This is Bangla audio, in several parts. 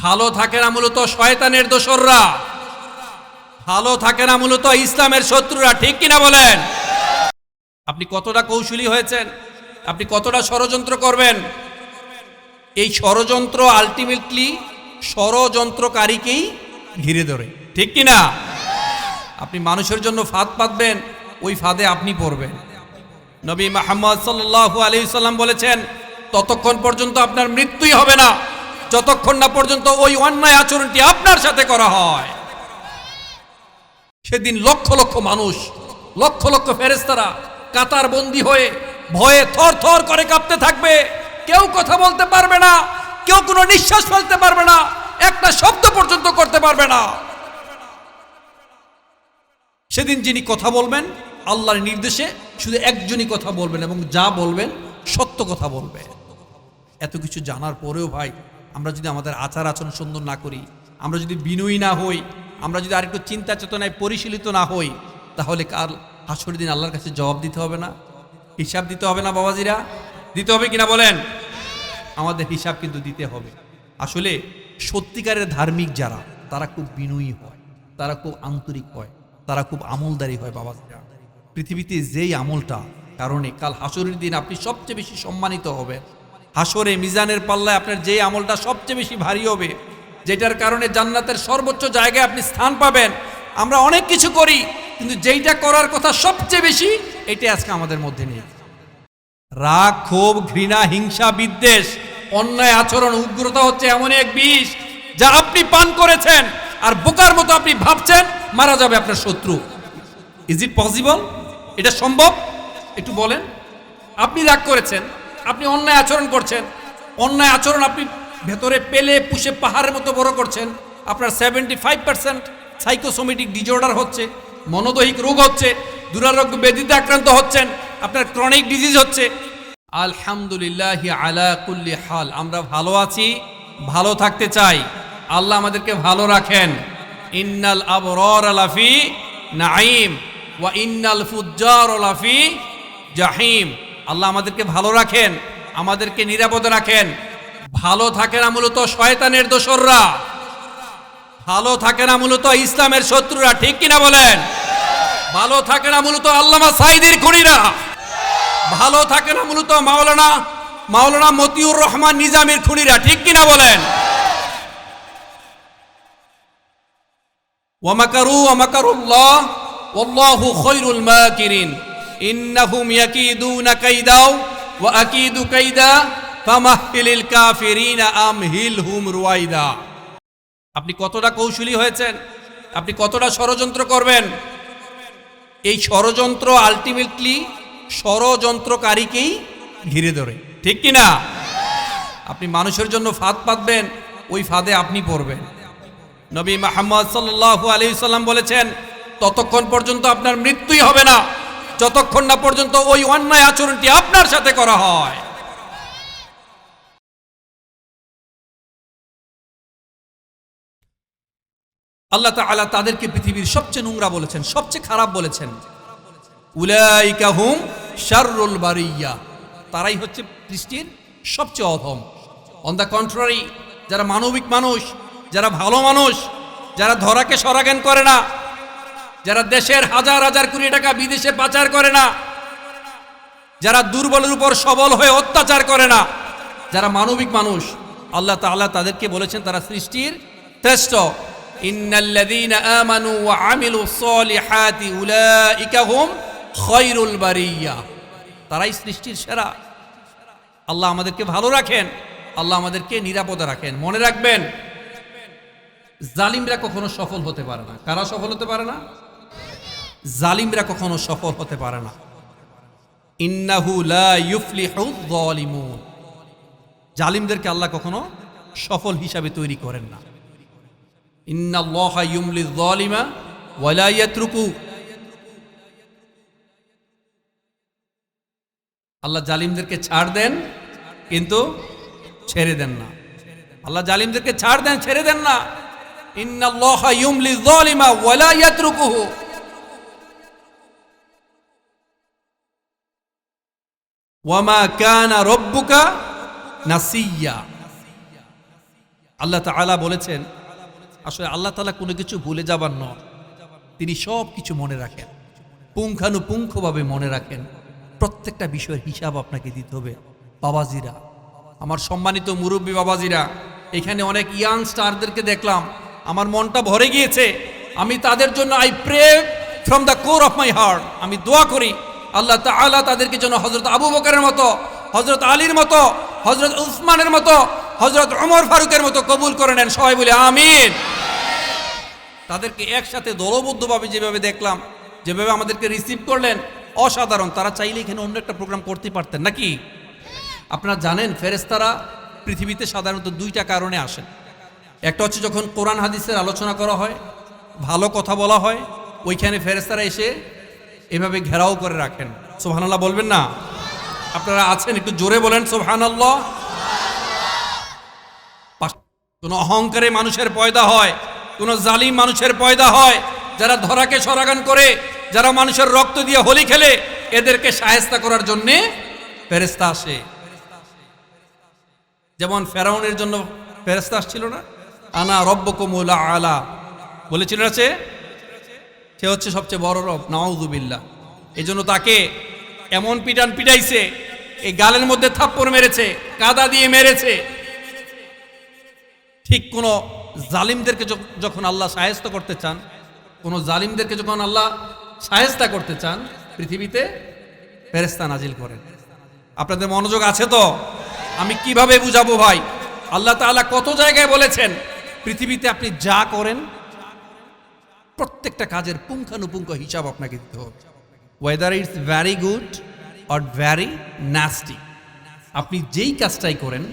ভালো থাকে না মূলত শয়তানের দোসররা। ভালো থাকে না মূলত ইসলামের শত্রুরা, ঠিক কিনা বলেন? আপনি কতটা কৌশলী হয়েছেন? আপনি কতটা ষড়যন্ত্র করবেন? এই ষড়যন্ত্র আলটিমেটলি ষড়যন্ত্রকারীকেই ঘিরে ধরে, ঠিক কি না আপনি মানুষের জন্য ফাঁদ পাতবেন, ওই ফাঁদে আপনি পড়বেন। নবী মাহমদ সাল্লাল্লাহু আলাইহি সাল্লাম বলেছেন, ততক্ষণ পর্যন্ত আপনার মৃত্যুই হবে না। যতক্ষণ না পর্যন্ত ওই অন্যায় আচরণটি আপনার সাথে করা হয়, সেদিন লক্ষ লক্ষ মানুষ, লক্ষ লক্ষ ফেরেস্তারা কাতার বন্দি হয়ে ভয়ে থর থর করে কাঁপতে থাকবে। কেউ কথা বলতে পারবে না, কেউ কোনো নিঃশ্বাস ফেলতে পারবে না, একটা শব্দ পর্যন্ত করতে পারবে না। সেদিন যিনি কথা বলবেন, আল্লাহর নির্দেশে শুধু একজনই কথা বলবেন এবং যা বলবেন সত্য কথা বলবেন। এত কিছু জানার পরেও ভাই আমরা যদি আমাদের আচার আচরণ সুন্দর না করি, আমরা যদি বিনয়ী না হই, আমরা যদি আরেকটু চিন্তা চেতনায় পরিশীলিত না হই, তাহলে কাল হাসরের দিন আল্লাহর কাছে জবাব দিতে হবে না? হিসাব দিতে হবে না বাবাজিরা? দিতে হবে কিনা বলেন? আমাদের হিসাব কিন্তু দিতে হবে। আসলে সত্যিকারের ধার্মিক যারা, তারা খুব বিনয়ী হয়, তারা খুব আন্তরিক হয়, তারা খুব আমলদারি হয় বাবাজিরা। পৃথিবীতে যেই আমলটা কারণে কাল হাসরের দিন আপনি সবচেয়ে বেশি সম্মানিত হবেন হাসরে, মিজানের পাল্লায় আপনার যে আমলটা সবচেয়ে বেশি ভারী হবে, যেটার কারণে জান্নাতের সর্বোচ্চ জায়গায় আপনি স্থান পাবেন। আমরা অনেক কিছু করি, কিন্তু যেইটা করার কথা সবচেয়ে বেশি এটা আজকে আমাদের মধ্যে নেই। রাগ, ক্ষোভ, ঘৃণা, হিংসা, বিদ্বেষ, অন্যায় আচরণ, উগ্রতা হচ্ছে এমন এক বিষ যা আপনি পান করেছেন, আর বোকার মতো আপনি ভাবছেন, মারা যাবে আপনার শত্রু। ইজ ইট পসিবল এটা সম্ভব? একটু বলেন। আপনি রাগ করেছেন আপনি অন্যায় আচরণ করছেন। অন্যায় আচরণ আপনি ভেতরে পেলে পুষে পাহাড়ের মতো বড় করছেন। আপনার seventy five percent psychosomatic disorder হচ্ছে, মনোদৈহিক রোগ হচ্ছে, দুরারোগ্য ব্যাধিতে আক্রান্ত হচ্ছেন, আপনার ক্রনিক ডিজিজ হচ্ছে। আলহামদুলিল্লাহ আলা কুল্লি হাল। আমরা ভালো আছি, ভালো থাকতে চাই। আল্লাহ আমাদেরকে ভালো রাখেন। ইন্নাল আবরর লাফি নাইম ওয়া ইন্নাল ফুজ্জার লাফি জাহিম। আল্লাহ আমাদেরকে ভালো রাখেন, আমাদেরকে নিরাপদে রাখেন। ভালো থাকে না মূলত শয়তানের দোসররা। ভালো থাকে না মূলত ইসলামের শত্রুরা, ঠিক কিনা বলেন? ভালো থাকে না মূলত আল্লামা সাইদির খুনিরা। ভালো থাকে না মূলত মাওলানা মাওলানা মতিউর রহমান নিজামের খুনিরা, ঠিক কিনা বলেন? ওয়ামাকারু ওয়ামাকারুল্লাহ ওয়াল্লাহু খৈরুল মাকিরিন। ইন্নাহুম ইয়াকিদুনা কাইদাও ওয়া আকিদু কাইদা ফামাহহিলিল কাফিরিনা আমহিলহুম রুয়াইদা আপনি কতটা কৌশলী হয়েছেন? আপনি কতটা ষড়যন্ত্র করবেন? এই ষড়যন্ত্র আলটিমেটলি ষড়যন্ত্রকারীকেই ঘিরে ধরে। ঠিক কি না আপনি মানুষের জন্য ফাঁদ পাতবেন, ওই ফাঁদে আপনি পড়বেন। নবী মাহমদ সাল্লাল্লাহু আলাইহি সাল্লাম বলেছেন, ততক্ষণ পর্যন্ত আপনার মৃত্যুই হবে না। যতক্ষণ না পর্যন্ত ওই অন্যায় আচরণটি আপনার সাথে করা হয়। আল্লাহ তাআলা তাদেরকে পৃথিবীর সবচেয়ে নোংরা বলেছেন, সবচেয়ে খারাপ বলেছেন। উলাইকা হুম শাররুল বারিয়া। তারাই হচ্ছে সৃষ্টির সবচেয়ে অধম। অন দ্য কন্ট্রারি যারা মানবিক মানুষ, যারা ভালো মানুষ, যারা ধরাকে সরাজ্ঞান করে না যারা দেশের হাজার হাজার কোটি টাকা বিদেশে পাচার করে না, যারা দুর্বলের উপর সবল হয়ে অত্যাচার করে না, যারা মানবিক মানুষ, আল্লাহ তাআলা তাদেরকে বলেছেন তারা সৃষ্টির শ্রেষ্ঠ। ইন্নাল্লাযীনা আমানু ওয়া আমিলুস সলিহাতি উলাইকা হুম খৈরুল বারিয়া। তারাই সৃষ্টির সেরা। আল্লাহ আমাদেরকে ভালো রাখেন, আল্লাহ আমাদেরকে নিরাপদে রাখেন। মনে রাখবেন, জালিমরা কখনো সফল হতে পারে না। কারা সফল হতে পারে না? জালিমরা কখনো সফল হতে পারে না। ইন্নাহু লা ইউফলিহু যালিমুন জালিমদেরকে আল্লাহ কখনো সফল হিসাবে তৈরি করেন না। ইন্নাল্লাহা ইউমলি যালিমা ওয়ালা ইয়াতরুকু। আল্লাহ জালিমদেরকে ছাড় দেন, কিন্তু ছেড়ে দেন না। আল্লাহ জালিমদেরকে ছাড় দেন, ছেড়ে দেন না। ইন্নাল্লাহা ইউমলি যালিমা ওয়ালা ওয়ামা কানা রব্বুকা নাসিয়া। আল্লাহ তাআলা বলেছেন, আসলে আল্লাহ তাআলা কোনো কিছু ভুলে যাবার নয়। তিনি সব কিছু মনে রাখেন, পুঙ্খানুপুঙ্খভাবে মনে রাখেন। প্রত্যেকটা বিষয়ের হিসাব আপনাকে দিতে হবে। বাবাজিরা, আমার সম্মানিত মুরব্বী বাবাজিরা, এখানে অনেক ইয়াং স্টারদেরকে দেখলাম, আমার মনটা ভরে গিয়েছে। আমি তাদের জন্য I pray from the core of my heart আমি দোয়া করি। আল্লাহ তাআলা তাদেরকে যেন হজরত আবু বকরের মতো হজরত আলীর মতো হজরত উসমানের মতো হজরত ওমর ফারুকের মতো কবুল করে নেন। সবাই বলে আমিন। তাদেরকে একসাথে দলবদ্ধভাবে যেভাবে দেখলাম, যেভাবে আমাদেরকে রিসিভ করলেন, অসাধারণ। তারা চাইলে এখানে অন্য একটা প্রোগ্রাম করতে পারতেন, নাকি? আপনারা জানেন ফেরেস্তারা পৃথিবীতে সাধারণত দুইটা কারণে আসেন। একটা হচ্ছে যখন কোরআন হাদিসের আলোচনা করা হয়, ভালো কথা বলা হয়, ওইখানে ফেরেস্তারা এসে এভাবে ঘেরাও করে রাখেন। সোহানাল্লাহ বলবেন না? আপনারা আছেন, একটু জোরে বলেন সোহানাল্লাহ কোনো অহংকারে মানুষের পয়দা হয়, কোনো জালিম মানুষের পয়দা হয়, যারা ধরাকে সরাগান করে, যারা মানুষের রক্ত দিয়ে হোলি খেলে, এদেরকে সাহেস্তা করার জন্যে ফেরেস্তা আসে। যেমন ফেরাউনের জন্য ফেরেস্তা আসছিল না? আনা রব্বকুমুল আলা। বলেছিল না সে হচ্ছে সবচেয়ে বড় রব নওয়াজুবিল্লাহ এই জন্য তাকে এমন পিটান পিটাইছে, এই গালের মধ্যে থাপ্পড় মেরেছে, কাদা দিয়ে মেরেছে। ঠিক কোনো জালিমদেরকে যখন আল্লাহ সাহেস্ত করতে চান, কোনো জালিমদেরকে যখন আল্লাহ সাহেস্তা করতে চান, পৃথিবীতে ফেরেস্তা নাজিল করেন। আপনাদের মনোযোগ আছে তো? আমি কীভাবে বুঝাবো ভাই? আল্লাহ তাআলা কত জায়গায় বলেছেন, পৃথিবীতে আপনি যা করেন প্রত্যেকটা কাজের পুঙ্খানুপুঙ্খ হিসাব আপনাকে দিতে হবে। Whether it's very good or very nasty আপনি যেই কাজটাই করেন,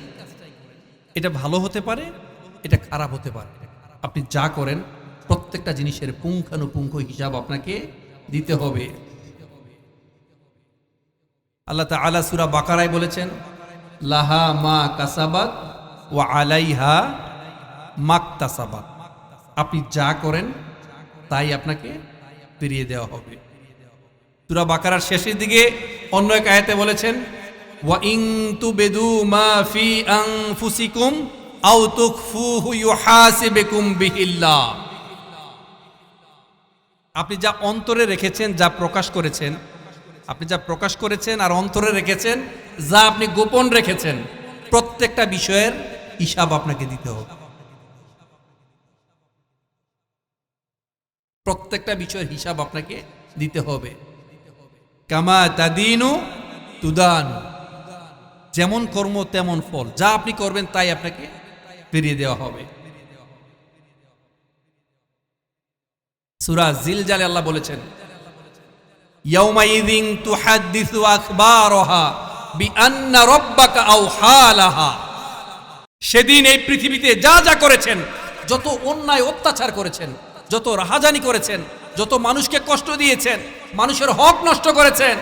এটা ভালো হতে পারে, এটা খারাপ হতে পারে। আপনি যা করেন, প্রত্যেকটা জিনিসের পুঙ্খানুপুঙ্খ হিসাব আপনাকে দিতে হবে। আল্লাহ তাআলা সূরা বাকারায় বলেছেন, লাহা মা কাসাবাত ও আলাইহা মাকতাসাবাত। আপনি যা করেন তাই আপনাকে ফিরিয়ে দেওয়া হবে। সূরা বাকারার শেষের দিকে অন্য এক আয়াতে বলেছেন, ওয়া ইন তুবেদু মা ফি আনফুসিকুম আও তুখফুহু ইউহাসিবুকুম বিহিল্লাহ। আপনি যা অন্তরে রেখেছেন, যা প্রকাশ করেছেন, আপনি যা প্রকাশ করেছেন আর অন্তরে রেখেছেন, যা আপনি গোপন রেখেছেন, প্রত্যেকটা বিষয়ের হিসাব আপনাকে দিতে হবে। প্রত্যেকটা বিষয়ের হিসাব আপনাকে দিতে হবে। কামা তাদিনু তুদানু। যেমন কর্ম, তেমন ফল। যা আপনি করবেন তাই আপনাকে ফিরিয়ে দেওয়া হবে। সুরা জিলজালে আল্লাহ বলেছেন, ইয়াউমাইযিন তুহাদ্দিসু আখবারহা বিআন্না রাব্বাকা আওহালাহা। সেদিন এই পৃথিবীতে যা যা করেছেন, যত অন্যায় অত্যাচার করেছেন যত রাহাজানি করেছেন যত মানুষকে কষ্ট দিয়েছেন মানুষের হক নষ্ট করেছেন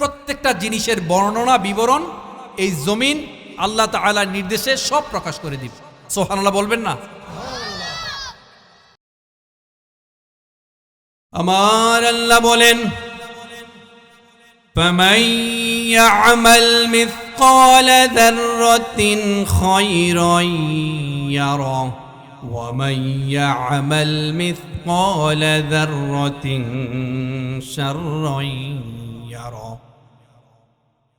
প্রত্যেকটা জিনিসের বর্ণনা বিবরণ এই জমিন আল্লাহ তাআলার নির্দেশে সব প্রকাশ করে দিবে সোহানাল্লাহ বলবেন না আমার আল্লাহ বলেন فمن يعمل مثقال ذرة خيرا يره ومن يعمل مثقال ذرة شرا يره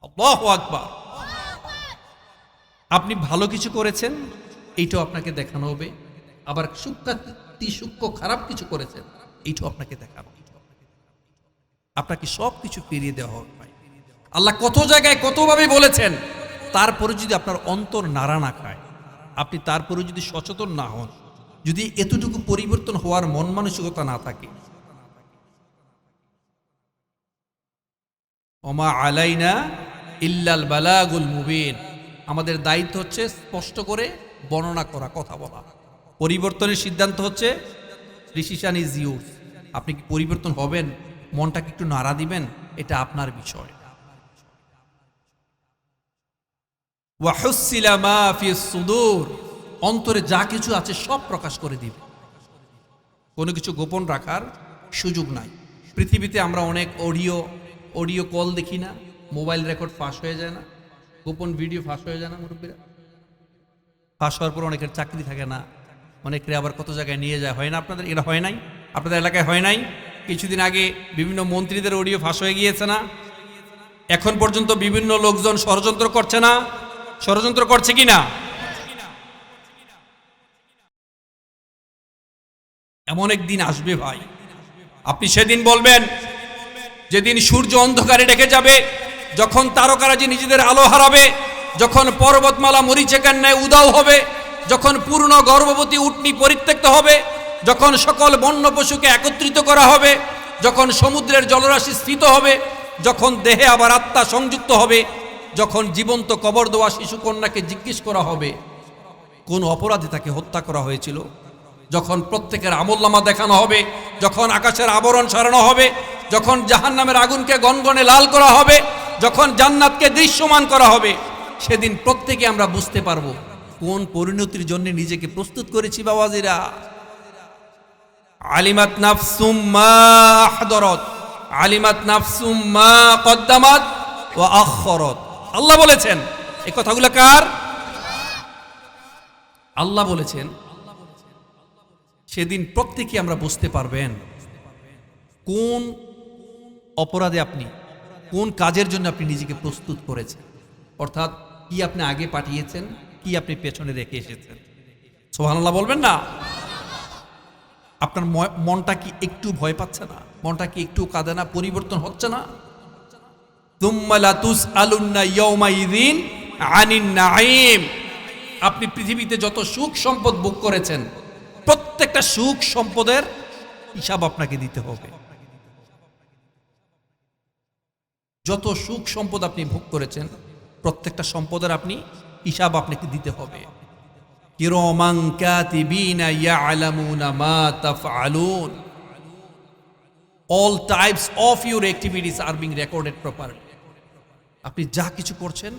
الله أكبر আপনি ভালো কিছু করেছেন এইটাও আপনাকে দেখানো হবে আবার সূক্ষ্মাতি সূক্ষ্ম খারাপ কিছু করেছেন এইটাও আপনাকে দেখানো হবে। আপনাকে সব কিছু ফিরিয়ে দেওয়া হবে ভাই। আল্লাহ কত জায়গায় কতভাবে বলেছেন তারপরে যদি আপনার অন্তর নাড়া না খায় আপনি তারপরে যদি সচেতন না হন, যদি এতটুকু পরিবর্তন হওয়ার মন মানসিকতা না থাকে। অমা আলাইনা ইল্লাল বালাগুল মুবিন। আমাদের দায়িত্ব হচ্ছে স্পষ্ট করে বর্ণনা করা, কথা বলা। পরিবর্তনের সিদ্ধান্ত হচ্ছে ডিসিশন ইজ ইউজ আপনি কি পরিবর্তন হবেন? মনটাকে একটু নাড়া দিবেন? এটা আপনার বিষয়। অন্তরে যা কিছু আছে সব প্রকাশ করে দিবে। কোনো কিছু গোপন রাখার সুযোগ নাই। পৃথিবীতে আমরা অনেক অডিও অডিও কল দেখি না, মোবাইল রেকর্ড ফাঁস হয়ে যায় না, গোপন ভিডিও ফাঁস হয়ে যায় না মুরব্বীরা। পাশ হওয়ার পর অনেকের চাকরি থাকে না অনেকের আবার কত জায়গায় নিয়ে যায়, হয় না আপনাদের? এটা হয় নাই? আপনাদের এলাকায় হয় নাই? কিছুদিন আগে বিভিন্ন মন্ত্রীদের অডিও ফাঁস হয়ে গিয়েছে না? এখন পর্যন্ত বিভিন্ন লোকজন ষড়যন্ত্র করছে না? ষড়যন্ত্র করছে কি না এমন একদিন আসবে ভাই। আপনি সেদিন বলবেন, যেদিন সূর্য অন্ধকারে ডেকে যাবে, যখন তারকারাজি নিজেদের আলো হারাবে, যখন পর্বতমালা মরিচেকার ন্যায় উদাও হবে, যখন পূর্ণ গর্ভবতী উটনি পরিত্যক্ত হবে, যখন সকল বন্য পশুকে একত্রিত করা হবে, যখন সমুদ্রের জলরাশি স্থিত হবে, যখন দেহে আবার আত্মা সংযুক্ত হবে যখন জীবন্ত কবর দেওয়া শিশুকন্যাকে জিজ্ঞেস করা হবে, কোন অপরাধে তাকে হত্যা করা হয়েছিল? যখন প্রত্যেকের আমলনামা দেখানো হবে, যখন আকাশের আবরণ সরানো হবে, যখন জাহান্নামের আগুনকে গনগনে লাল করা হবে, যখন জান্নাতকে দৃশ্যমান করা হবে, সেদিন প্রত্যেকে আমরা বুঝতে পারব কোন পরিণতির জন্য নিজেকে প্রস্তুত করেছি বাবাজিরা। আলিমাত নাফসুম আলিমাত নাফসুম কদ্দামাত ও আখরত। আল্লাহ বলেছেন। এই কথাগুলো কার? আল্লাহ বলেছেন। সেদিন প্রত্যেকে আমরা বুঝতে পারবেন কোন অপরাধে আপনি, কোন কাজের জন্য আপনি নিজেকে প্রস্তুত করেছেন। অর্থাৎ কি আপনি আগে পাঠিয়েছেন, কি আপনি পেছনে রেখে এসেছেন। সোহানাল্লাহ বলবেন না? আপনার মনটা কি একটু ভয় পাচ্ছে না? মনটা কি একটু কাঁদে না, পরিবর্তন হচ্ছে না? আপনি পৃথিবীতে যত সুখ সম্পদ ভোগ করেছেন, প্রত্যেকটা সুখ সম্পদের হিসাব আপনাকে দিতে হবে। যত সুখ সম্পদ আপনি ভোগ করেছেন, প্রত্যেকটা সম্পদের আপনি হিসাব আপনাকে দিতে হবে। কিরমাং কাতিবিনা ইয়ালামুনা মা তাফআলুন। অল টাইপস অফ ইউর আপনি যা কিছু করছেন,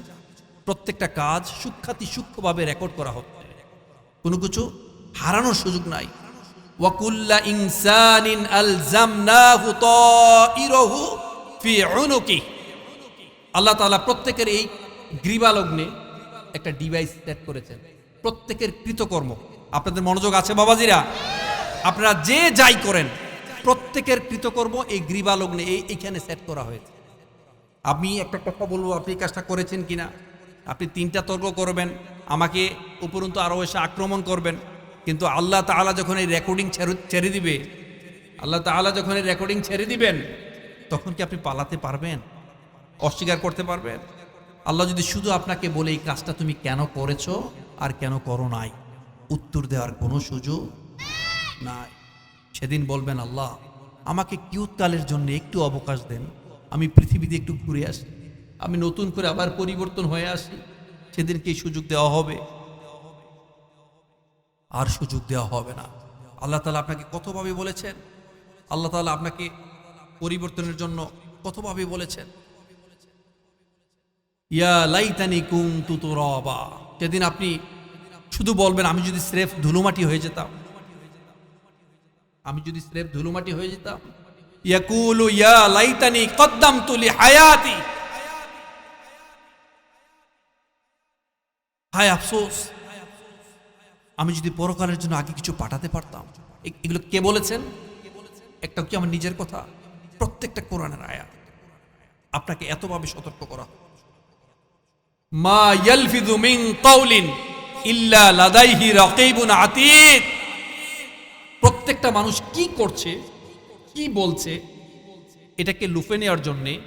প্রত্যেকটা কাজ সূক্ষাতি সূক্ষ্মভাবে রেকর্ড করা হচ্ছে। কোনো কিছু হারানোর সুযোগ নাই। ওয়াকুল্লা ইনসানিন আলজামনাহু তাইরহু ফি উনুকি। আল্লাহ তাআলা প্রত্যেকের এই গ্রীবালগ্নে একটা ডিভাইস সেট করেছেন। প্রত্যেকের কৃতকর্ম। আপনাদের মনোযোগ আছে বাবাজিরা? আপনারা যে যাই করেন, প্রত্যেকের কৃতকর্ম এই গ্রীবালগ্নে এই এইখানে সেট করা হয়েছে। আমি একটা কথা বলব, আপনি কাজটা করেছেন কিনা? আপনি তিনটা তর্ক করবেন, আমাকে উপরন্তু আরও এসে আক্রমণ করবেন। কিন্তু আল্লাহ তাআলা যখন এই রেকর্ডিং ছেড়ে দিবে, আল্লাহ তাআলা যখন এই রেকর্ডিং ছেড়ে দিবেন, তখন কি আপনি পালাতে পারবেন? অস্বীকার করতে পারবেন? আল্লাহ যদি শুধু আপনাকে বলে এই কাজটা তুমি কেন করেছ আর কেন করো নাই? উত্তর দেওয়ার কোনো সুযোগ নাই। সেদিন বলবেন, আল্লাহ, আমাকে কিউতকালের জন্য একটু অবকাশ দেন। আমি পৃথিবীতে একটু ঘুরে আসি। আমি নতুন করে আবার পরিবর্তন হয়ে আসি। সেদিনকে সুযোগ দেওয়া হবে। আর সুযোগ দেওয়া হবে না। আল্লাহ তালা আপনাকে কতভাবে বলেছেন? আল্লাহ তালা আপনাকে পরিবর্তনের জন্য কতভাবে বলেছেন? ইয়া লাইতানি কুম তুতুরবা সেদিন আপনি শুধু বলবেন, আমি যদি স্রেফ ধুলোমাটি হয়ে যেতাম। আমি যদি স্রেফ ধুলোমাটি হয়ে যেতাম ইয়াকুলু, ইয়া লাইতানি কদ্দাম তুলি হায়াতি হায় আফসোস। আমি যদি পরকালের জন্য আগে কিছু পাঠাতে পারতাম এগুলো কে বলেছেন? একটা কি আমার নিজের কথা? প্রত্যেকটা কোরআনের আয়াত। আপনাকে এতভাবে সতর্ক করা। মা ইয়ালফিযু মিন কাউলিন ইল্লা লাদাইহি রাকীবুন আতীদ। প্রত্যেকটা মানুষ কি করছে? কি বলছে? এটাকে লুফে নেওয়ার জন্যে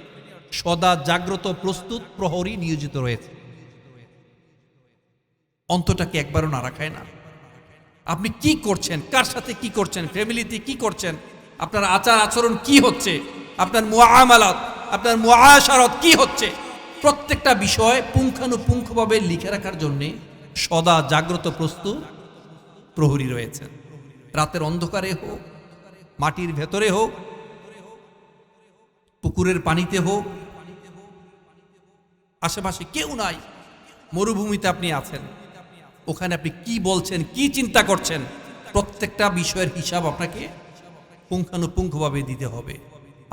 সদা জাগ্রত, প্রস্তুত, প্রহরী নিয়োজিত রয়েছে। অন্তটাকে একবারও না রাখায় না। আপনি কি করছেন? কার সাথে কি করছেন? ফ্যামিলিতে কি করছেন? আপনার আচার আচরণ কি হচ্ছে? আপনার মুআমালাত, আপনার মুআশারত কি হচ্ছে? প্রত্যেকটা বিষয় পুঙ্খানুপুঙ্খভাবে লিখে রাখার জন্যে সদা জাগ্রত, প্রস্তুত, প্রহরী রয়েছেন। রাতের অন্ধকারে হোক মাটির ভেতরে হোক, পুকুরের পানিতে হোক, আশেপাশে কেউ নাই, মরুভূমিতে আপনি আছেন। ওখানে আপনি কি বলছেন, কি চিন্তা করছেন, প্রত্যেকটা বিষয়ের হিসাব আপনাকে পুঙ্খানুপুঙ্খভাবে দিতে হবে।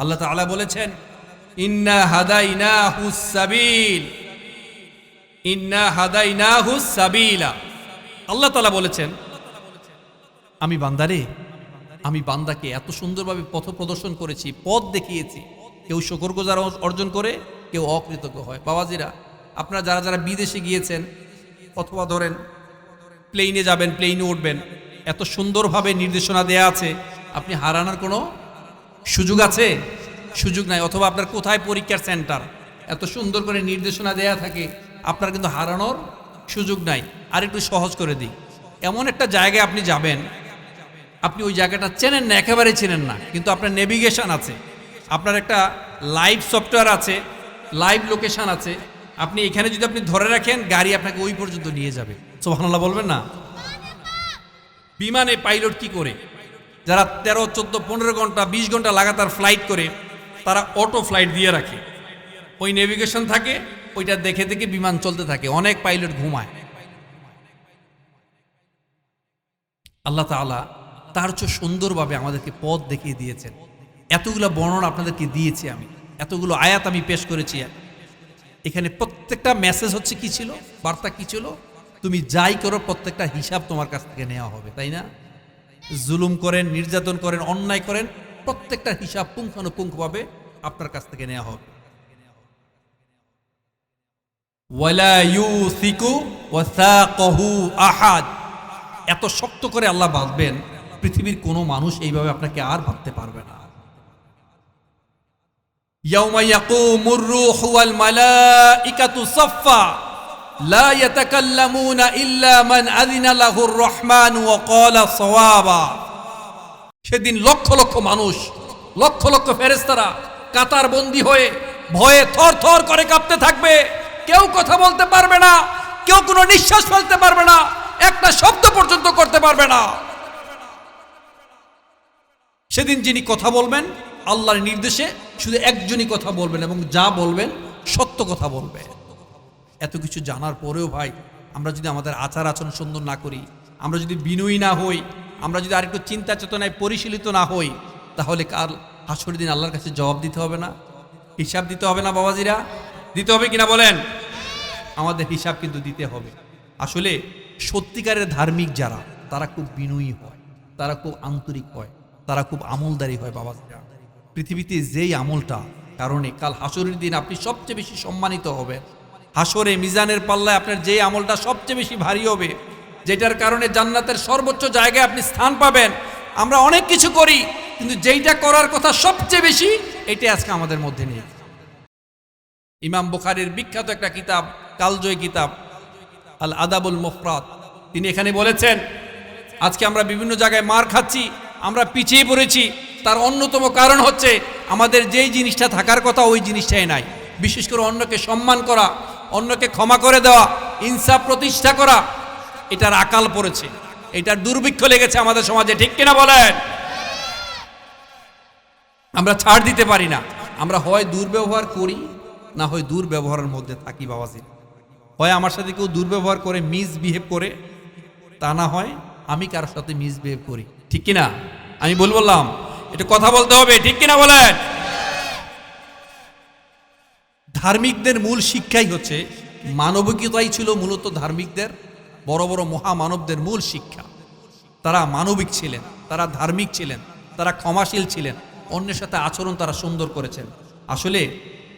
আল্লাহ তাআলা বলেছেন, ইন্না হাদাইনা হুসাবিল ইন্না হাদাইনা হুসাবিলা আল্লাহ তালা বলেছেন, আমি বান্দারে আমি বান্দাকে এত সুন্দরভাবে পথ প্রদর্শন করেছি, পথ দেখিয়েছি। কেউ শকরগোজার অর্জন করে, কেউ অকৃতজ্ঞ হয়। বাবাজিরা, আপনারা যারা যারা বিদেশে গিয়েছেন, অথবা ধরেন প্লেনে যাবেন, প্লেনে উঠবেন, এত সুন্দরভাবে নির্দেশনা দেয়া আছে, আপনি হারানোর কোনো সুযোগ আছে? সুযোগ নাই, অথবা আপনার কোথায় পরীক্ষার সেন্টার? এত সুন্দর করে নির্দেশনা দেয়া থাকে, আপনার কিন্তু হারানোর সুযোগ নাই। আর একটু সহজ করে দিই। এমন একটা জায়গায় আপনি যাবেন আপনি ওই জায়গাটা চেনেন না একেবারে চেনেন না, কিন্তু আপনার নেভিগেশন আছে। আপনার একটা লাইভ সফটওয়্যার আছে লাইভ লোকেশন আছে। আপনি এখানে যদি আপনি ধরে রাখেন, গাড়ি আপনাকে ওই পর্যন্ত নিয়ে যাবে। সোহানাল্লাহ বলবেন না? বিমানে পাইলট কি করে? যারা তেরো, চোদ্দ, পনেরো ঘণ্টা, বিশ ঘণ্টা লাগাতার ফ্লাইট করে, তারা অটো ফ্লাইট দিয়ে রাখে। ওই নেভিগেশন থাকে, ওইটা দেখে দেখে বিমান চলতে থাকে, অনেক পাইলট ঘুমায়। আল্লাহ তাআলা তার চেয়ে সুন্দরভাবে আমাদেরকে পথ দেখিয়ে দিয়েছেন। এতগুলো বর্ণনা আপনাদেরকে দিয়েছি আমি। এতগুলো আয়াত আমি পেশ করেছি। এখানে প্রত্যেকটা মেসেজ হচ্ছে কি ছিল? বার্তা কি ছিল? তুমি যাই করো, প্রত্যেকটা হিসাব তোমার কাছ থেকে নেওয়া হবে, তাই না? জুলুম করেন, নির্যাতন করেন, অন্যায় করেন, প্রত্যেকটা হিসাব পুঙ্খানুপুঙ্খভাবে আপনার কাছ থেকে নেওয়া হবে। আহাদ। এত শক্ত করে আল্লাহ বাঁধবেন পৃথিবীর কোনো মানুষ এইভাবে আপনাকে আর ভাবতে পারবে না। সেদিন লক্ষ লক্ষ মানুষ, লক্ষ লক্ষ ফেরেস্তারা কাতার বন্দী হয়ে ভয়ে থর থর করে কাঁপতে থাকবে। কেউ কথা বলতে পারবে না, কেউ কোনো নিঃশ্বাস ফেলতে পারবে না, একটা শব্দ পর্যন্ত করতে পারবে না। সেদিন যিনি কথা বলবেন, আল্লাহর নির্দেশে শুধু একজনই কথা বলবেন এবং যা বলবেন সত্য কথা বলবে। এত কিছু জানার পরেও ভাই, আমরা যদি আমাদের আচার আচরণ সুন্দর না করি, আমরা যদি বিনয়ী না হই, আমরা যদি আরেকটু চিন্তা চেতনায় পরিশীলিত না হই, তাহলে কাল হাসর দিন আল্লাহর কাছে জবাব দিতে হবে না? হিসাব দিতে হবে না বাবাজিরা? দিতে হবে কিনা বলেন? আমাদের হিসাব কিন্তু দিতে হবে। আসলে সত্যিকারের ধার্মিক যারা, তারা খুব বিনয়ী হয়, তারা খুব আন্তরিক হয়। তারা খুব আমলদারি হয় বাবাজিরা। পৃথিবীতে যেই আমলটা, কারণে কাল হাসরের দিন আপনি সবচেয়ে বেশি সম্মানিত হবেন। হাসরে মিজানের পাল্লায় আপনার যে আমলটা সবচেয়ে বেশি ভারী হবে, যেটার কারণে জান্নাতের সর্বোচ্চ জায়গায় আপনি স্থান পাবেন। আমরা অনেক কিছু করি, কিন্তু যেইটা করার কথা সবচেয়ে বেশি, এটাই আজকে আমাদের মধ্যে নেই। ইমাম বুখারির বিখ্যাত একটা কিতাব, কালজয় কিতাব আল আদাবুল মুফরাত তিনি এখানে বলেছেন, আজকে আমরা বিভিন্ন জায়গায় মার খাচ্ছি আমরা পিছিয়ে পড়েছি, তার অন্যতম কারণ হচ্ছে আমাদের যেই জিনিসটা থাকার কথা ওই জিনিসটাই নাই। বিশেষ করে অন্যকে সম্মান করা, অন্যকে ক্ষমা করে দেওয়া, ইনসাফ প্রতিষ্ঠা করা, এটার আকাল পড়েছে। এটার দুর্ভিক্ষ লেগেছে আমাদের সমাজে, ঠিক কিনা বলেন? আমরা ছাড় দিতে পারি না। আমরা হয় দুর্ব্যবহার করি, না হয় দুর্ব্যবহারের মধ্যে থাকি বাবাজি। হয় আমার সাথে কেউ দুর্ব্যবহার করে মিসবিহেভ করে, তা না হয় আমি কারোর সাথে মিসবিহেভ করি। ঠিক কিনা? আমি বল বললাম। এটা কথা বলতে হবে, ঠিক কিনা বলেন? ধার্মিকদের মূল শিক্ষাই হচ্ছে, মানবিকতাই ছিল মূলত ধার্মিকদের, বড় বড় মহামানবদের মূল শিক্ষা। তারা মানবিক ছিলেন, তারা ধার্মিক ছিলেন, তারা ক্ষমাশীল ছিলেন, অন্যের সাথে আচরণ তারা সুন্দর করেছেন। আসলে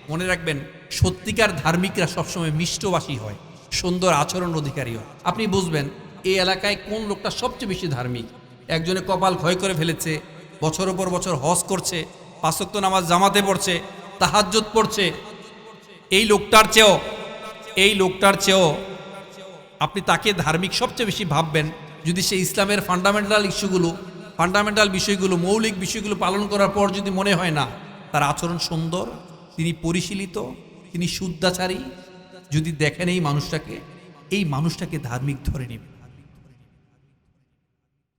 মনে রাখবেন, সত্যিকার ধার্মিকরা সবসময় মিষ্টবাসী হয়, সুন্দর আচরণ অধিকারী হয়। আপনি বুঝবেন, এই এলাকায় কোন লোকটা সবচেয়ে বেশি ধার্মিক? একজনে কপাল ক্ষয় করে ফেলেছে, বছরের পর বছর হজ করছে পাঁচক্ত নামাজ জামাতে পড়ছে তাহাজ্জত পড়ছে। এই লোকটার চেয়েও, এই লোকটার চেয়েও আপনি তাকে ধার্মিক সবচেয়ে বেশি ভাববেন, যদি সে ইসলামের ফান্ডামেন্টাল ইস্যুগুলো ফান্ডামেন্টাল বিষয়গুলো, মৌলিক বিষয়গুলো পালন করার পর যদি মনে হয় না, তার আচরণ সুন্দর, তিনি পরিশীলিত, তিনি শুদ্ধাচারী, যদি দেখেন এই মানুষটাকে এই মানুষটাকে ধার্মিক ধরে নেবেন।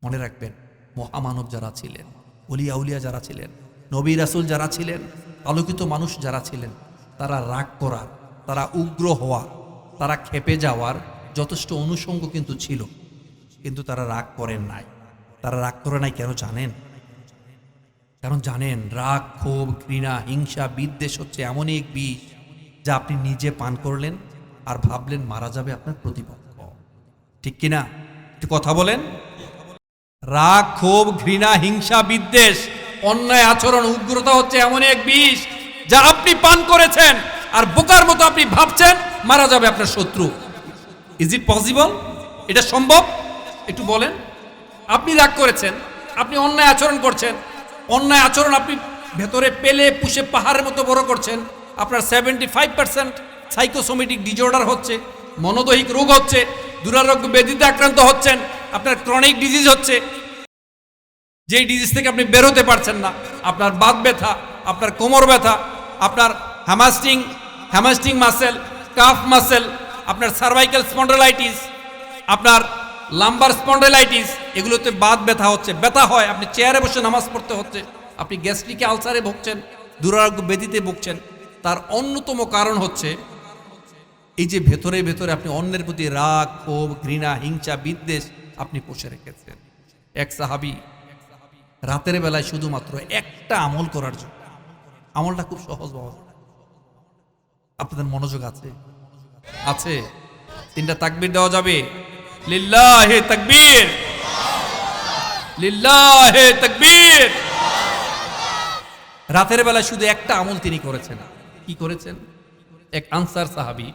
মনে রাখবেন, মহামানব যারা ছিলেন, অলিয়া উলিয়া যারা ছিলেন, নবী রাসুল যারা ছিলেন, আলোকিত মানুষ যারা ছিলেন, তারা রাগ করার, তারা উগ্র হওয়ার, তারা খেপে যাওয়ার যথেষ্ট অনুষঙ্গ কিন্তু ছিল। কিন্তু তারা রাগ করেন নাই। তারা রাগ করে নাই কেন জানেন? কারণ জানেন, রাগ, ক্ষোভ, ঘৃণা, হিংসা, বিদ্বেষ হচ্ছে এমনই এক বিষ যা আপনি নিজে পান করলেন আর ভাবলেন মারা যাবে আপনার প্রতিপক্ষ। ঠিক কিনা? একটু কথা বলেন। রাগ, ক্ষোভ, ঘৃণা, হিংসা, বিদ্বেষ, অন্যায় আচরণ, উগ্রতা হচ্ছে এমন এক বিষ যা আপনি পান করেছেন। আর বোকার মতো আপনি ভাবছেন, মারা যাবে আপনার শত্রু। ইজ ইট পসিবল এটা সম্ভব? একটু বলেন। আপনি রাগ করেছেন, আপনি অন্যায় আচরণ করছেন, অন্যায় আচরণ আপনি ভেতরে পেলে, পুষে, পাহাড়ের মতো বড় করছেন, আপনার seventy five percent psychosomatic disorder হচ্ছে, মনোদৈহিক রোগ হচ্ছে, দুরারোগ্য ব্যাধিতে আক্রান্ত হচ্ছেন আপনার ক্রনিক ডিজিজ হচ্ছে, যেই ডিজিজ থেকে আপনি বেরোতে পারছেন না, আপনার বাত ব্যথা, আপনার কোমর ব্যথা, আপনার hamstring hamstring muscle calf muscle আপনার সার্ভাইকাল স্পন্ডলাইটিস আপনার লাম্বার স্পন্ডলাইটিস এগুলোতে বাত ব্যথা হচ্ছে। ব্যথা হয়, আপনি চেয়ারে বসে নামাজ পড়তে হচ্ছে, আপনি গ্যাস্ট্রিকে আলসারে ভুগছেন, দুরারোগ্য ব্যাধিতে ভুগছেন, তার অন্যতম কারণ হচ্ছে, এই যে ভেতরে ভেতরে আপনি অন্যের প্রতি রাগ, ক্ষোভ, ঘৃণা, হিংসা, বিদ্বেষ আপনি পুষে রেখেছেন। এক সাহাবি রাতের বেলায় শুধুমাত্র একটা আমল করার জন্য আমলটা খুব সহজ আপনাদের মনোযোগ আছে? আছে। তিনটা তাকবির দেওয়া যাবে। লিল্লাহে তাকবীর। লিল্লাহে তাকবীর। রাতের বেলায় শুধু একটা আমল তিনি করেছেন। কি করেছেন? এক আনসার সাহাবি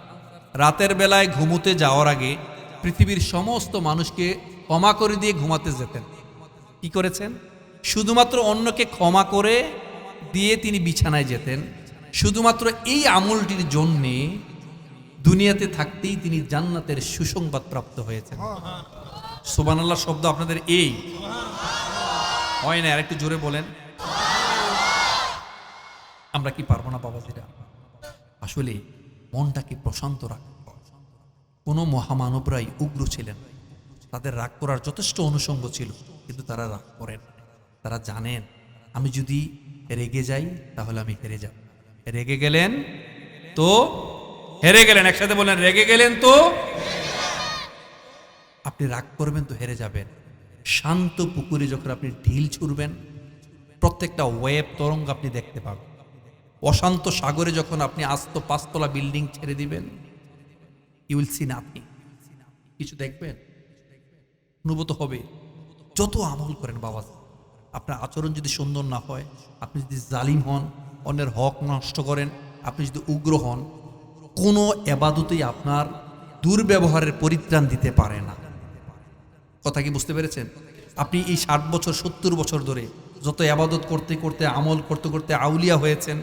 রাতের বেলায় ঘুমোতে যাওয়ার আগে পৃথিবীর সমস্ত মানুষকে ক্ষমা করে দিয়ে ঘুমাতে যেতেন। কি করেছেন? শুধুমাত্র অন্যকে ক্ষমা করে দিয়ে তিনি বিছানায় যেতেন। শুধুমাত্র এই আমলটির জন্যে দুনিয়াতে থাকতেই তিনি জান্নাতের সুসংবাদ প্রাপ্ত হয়েছেন। সুবানাল্লাহ শব্দ আপনাদের এই। হয় না, আরেকটু জোরে বলেন। আমরা কি পারব না বাবাজিরা আসলে মনটাকে প্রশান্ত রাখা কোনো মহামানবরাই উগ্র ছিলেন। তাদের রাগ করার যথেষ্ট অনুষঙ্গ ছিল, কিন্তু তারা রাগ করেন তারা জানেন, আমি যদি রেগে যাই, তাহলে আমি হেরে যাব। রেগে গেলেন তো? হেরে গেলেন, একসাথে বলেন রেগে গেলেন তো? আপনি রাগ করবেন তো হেরে যাবেন। শান্ত পুকুরে যখন আপনি ঢিল ছুড়বেন, প্রত্যেকটা ওয়েব তরঙ্গ আপনি দেখতে পাবেন। অশান্ত সাগরে যখন আপনি আস্ত পাঁচতলা বিল্ডিং ছেড়ে দিবেন ইউ উইল সি কিছু দেখবেন? অনুভূত হবে। যত আমল করেন বাবা, আপনার আচরণ যদি সুন্দর না হয়, আপনি যদি জালিম হন, অন্যের হক নষ্ট করেন, আপনি যদি উগ্র হন, কোনো এবাদতেই আপনার দুর্ব্যবহারের পরিত্রাণ দিতে পারে না। কথা কি বুঝতে পেরেছেন? আপনি এই ষাট বছর, সত্তর বছর ধরে যত আবাদত করতে করতে, আমল করতে করতে আউলিয়া হয়েছেন,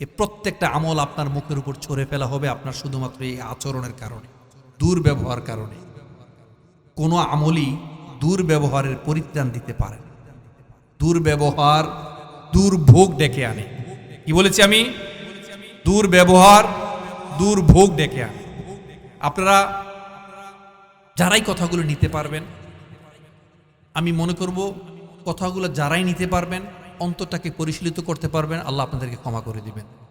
এ প্রত্যেকটা আমল আপনার মুখের উপর ছড়ে ফেলা হবে আপনার শুধুমাত্র এই আচরণের কারণে, দুর্ব্যবহার কারণে। কোনো আমলই দুর্ব্যবহারের পরিত্রাণ দিতে পারে দুর্ব্যবহার দুর্ভোগ ডেকে আনে। কি বলেছি আমি? দুর্ব্যবহার দুর্ভোগ ডেকে আনে। আপনারা যারাই কথাগুলো নিতে পারবেন, আমি মনে করব কথাগুলো যারাই নিতে পারবেন, অন্তরটাকে পরিশীলিত করতে পারবেন, আল্লাহ আপনাদেরকে ক্ষমা করে দিবেন।